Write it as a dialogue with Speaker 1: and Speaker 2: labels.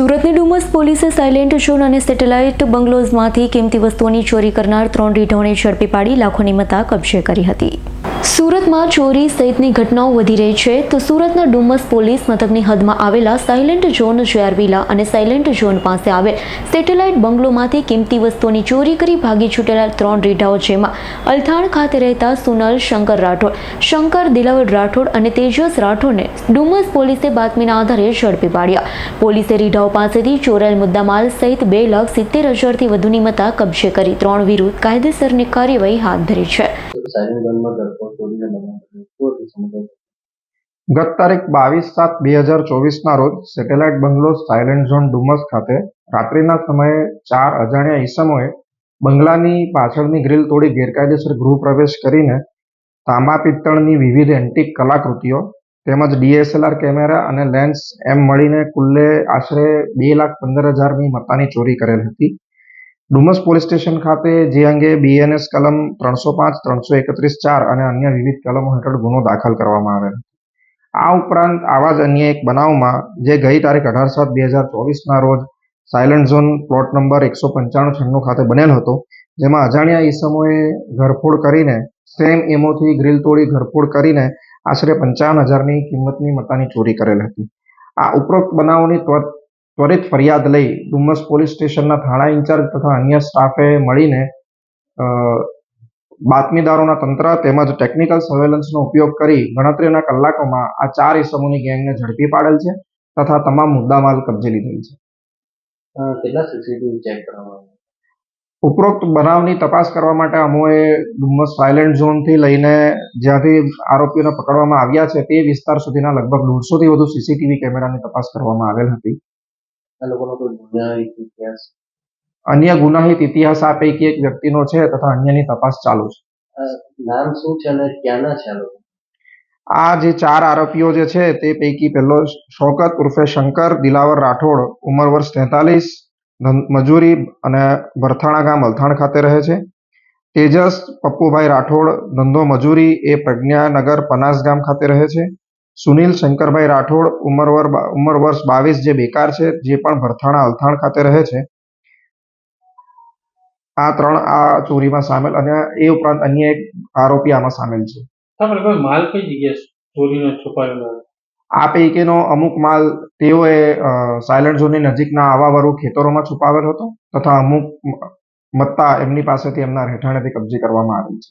Speaker 1: સુરતની ડુમસ પોલીસે silent zone અને સેટેલાઇટ બંગલોઝમાંથી કિંમતી વસ્તુઓની ચોરી કરનાર ત્રણ રીઢોને ઝડપી પાડી લાખોની મતા કબજે કરી હતી. સુરતમાં ચોરી સહિતની ઘટનાઓ વધી રહી છે તો સુરતના ડુમસ પોલીસ મથકની હદમાં આવેલા સાયલેન્ટ ઝોન વિલા અને સાયલેન્ટ ઝોન પાસે આવેલ સેટેલાઇટ બંગલોમાંથી કિંમતી વસ્તુઓની ચોરી કરી ભાગી છૂટેલા ત્રણ રીઢાઓ જેમાં અલથાણ ખાતે રહેતા સુનલ શંકર રાઠોડ, શંકર દિલાવર રાઠોડ અને તેજસ રાઠોડને ડુમસ પોલીસે બાતમીના આધારે ઝડપી પાડ્યા. પોલીસે રીઢાઓ પાસેથી ચોરાયેલ મુદ્દામાલ સહિત બે લાખ સિત્તેર હજારથી વધુની મત્તા કબજે કરી ત્રણ વિરુદ્ધ કાયદેસરની કાર્યવાહી હાથ ધરી છે.
Speaker 2: ગત તારીખ બાવીસ સાત બે હજાર ચોવીસના રોજ satellite bungalow silent zone Dumas ખાતે રાત્રિના સમયે ચાર અજાણ્યા ઈસમોએ બંગલાની પાછળની ગ્રીલ તોડી ગેરકાયદેસર ગૃહ પ્રવેશ કરીને તાંબા પિત્તળની વિવિધ એન્ટિક કલાકૃતિઓ તેમજ ડીએસએલઆર કેમેરા અને લેન્સ એમ મળીને કુલ્લે આશરે બે લાખ પંદર હજારની મત્તાની ચોરી કરેલ હતી. ડુમસ પોલીસ સ્ટેશન ખાતે જે અંગે બીએનએસ કલમ ત્રણસો પાંચ, ત્રણસો એકત્રીસ ચાર અને અન્ય વિવિધ કલમો હેઠળ ગુનો દાખલ કરવામાં આવેલ. આ ઉપરાંત આવા જ અન્ય એક બનાવમાં જે ગઈ તારીખ અઢાર સાત, બે હજાર ચોવીસના રોજ સાયલન્ટ ઝોન પ્લોટ નંબર એકસો પંચાણું છન્નું ખાતે બનેલ હતો, જેમાં અજાણ્યા ઈસમોએ ઘરફોડ કરીને, સેમ એમોથી ગ્રીલ તોડી ઘરફોડ કરીને આશરે પંચાવન હજારની કિંમતની મતાની ચોરી કરેલ હતી આ ઉપરોક્ત બનાવોની ત્વરિત ફરિયાદ લઈ ડુમસ પોલીસ સ્ટેશનના થાણા ઇન્ચાર્જ તથા અન્ય સ્ટાફે મળીને બાતમીદારોના તંત્ર તેમજ ટેકનિકલ સર્વેલન્સનો ઉપયોગ કરી ગણતરીના કલાકોમાં આ ચાર ઇસમોની ગેંગને ઝડપી પાડેલ છે તથા તમામ મુદ્દામાલ કબજે લીધેલ છે.
Speaker 3: કેટલા સીસીટીવી ચેક કરવામાં
Speaker 2: ઉપરોક્ત બનાવની તપાસ કરવા માટે અમોએ ડુમસ સાયલેન્ટ ઝોનથી લઈને જ્યાંથી આરોપીઓને પકડવામાં આવ્યા છે તે વિસ્તાર સુધીના લગભગ દોઢસોથી વધુ સીસીટીવી કેમેરાની તપાસ કરવામાં આવેલ હતી.
Speaker 3: આ લોકોનો કોઈ ગુનાહિત ઇતિહાસ.
Speaker 2: અન્ય ગુનાહિત ઇતિહાસ આ પૈકી એક વ્યક્તિનો છે તથા અન્યની તપાસ ચાલુ છે.
Speaker 3: નામ શું છે અને ક્યાંના છે આ લોકો?
Speaker 2: આ જે ચાર આરોપીઓ જે છે તે પૈકી પહેલો શોકત ઉર્ફે શંકર દિલાવર રાઠોડ ઉંમર વર્ષ તેતાલીસ મજૂરી અને ભરથાણા ગામ અલથાણ ખાતે રહે છે. તેજસ પપ્પુભાઈ રાઠોડ ધંધો મજૂરી એ પ્રજ્ઞાનગર પનાસ ગામ ખાતે રહે છે. સુનિલ શંકરભાઈ રાઠોડ ઉંમર ઉંમર વર્ષ બાવીસ જે બેકાર છે જે પણ ભરથાણા અલથાણ ખાતે રહે છે આ ત્રણ આ ચોરીમાં સામેલ અને એ ઉપરાંત અન્ય એક આરોપી આમાં સામેલ છે.
Speaker 4: માલ કઈ જગ્યાએ ચોરીનો છુપાયેલો?
Speaker 2: આ પૈકીનો અમુક માલ તેઓએ સાયલન્ટ ઝોનની નજીકના આવાવાળું ખેતરોમાં છુપાવેલ હતો તથા અમુક મત્તા એમની પાસેથી એમના રહેઠાણેથી કબજે કરવામાં આવેલ છે.